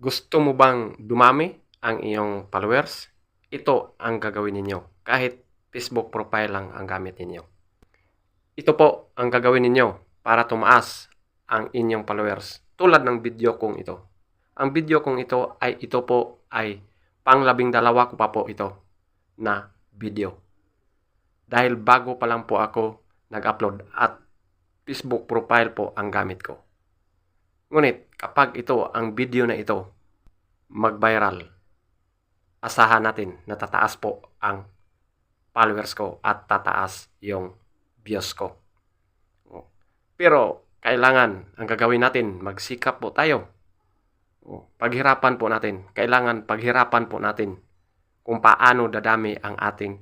Gusto mo bang dumami ang iyong followers? Ito ang gagawin ninyo. Kahit Facebook profile lang ang gamit ninyo. Ito po ang gagawin ninyo para tumaas ang inyong followers. Tulad ng video kong ito. Ang video kong ito ay ito po ay panglabing dalawa ko pa po ito na video. Dahil bago pa lang po ako nag-upload at Facebook profile po ang gamit ko. Ngunit kapag ito, ang video na ito, mag-viral, asahan natin na tataas po ang followers ko at tataas yung views ko. Pero kailangan, ang gagawin natin, magsikap po tayo. Paghirapan po natin. Kailangan paghirapan po natin kung paano dadami ang ating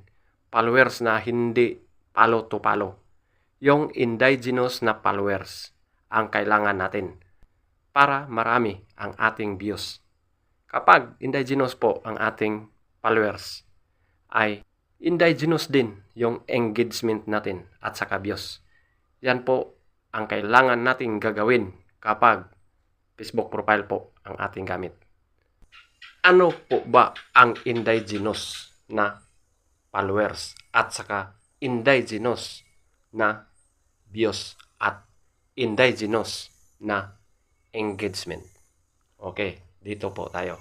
followers na hindi palo to palo. Yung indigenous na followers ang kailangan natin para marami ang ating views. Kapag indigenous po ang ating followers, ay indigenous din yung engagement natin at saka views. Yan po ang kailangan nating gagawin kapag Facebook profile po ang ating gamit. Ano po ba ang indigenous na followers at saka indigenous na views at indigenous na engagement? Okay, dito po tayo.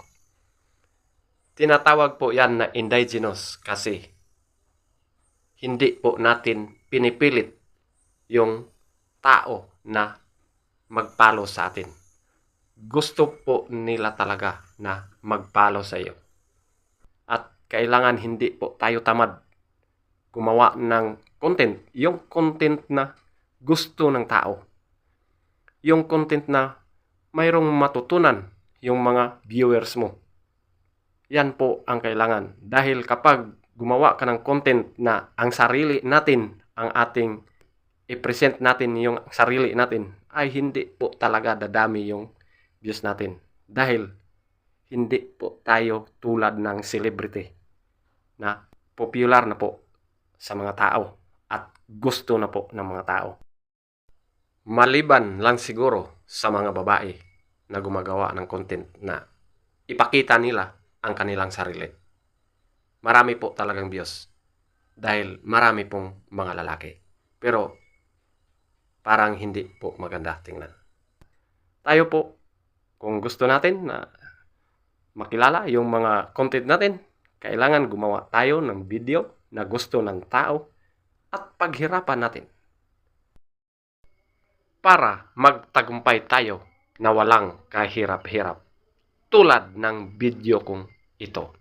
Tinatawag po yan na indigenous kasi hindi po natin pinipilit yung tao na magpalo sa atin. Gusto po nila talaga na magpalo sa iyo. At kailangan hindi po tayo tamad gumawa ng content. Yung content na gusto ng tao. Yung content na mayroong matutunan yung mga viewers mo. Yan po ang kailangan. Dahil kapag gumawa ka ng content na ang sarili natin, ang ating i-present natin yung sarili natin, ay hindi po talaga dadami yung views natin. Dahil hindi po tayo tulad ng celebrity na popular na po sa mga tao at gusto na po ng mga tao. Maliban lang siguro sa mga babae na gumagawa ng content na ipakita nila ang kanilang sarili. Marami po talagang views dahil marami pong mga lalaki. Pero parang hindi po maganda tingnan. Tayo po, kung gusto natin na makilala yung mga content natin, kailangan gumawa tayo ng video na gusto ng tao at paghirapan natin para magtagumpay tayo na walang kahirap-hirap tulad ng video kong ito.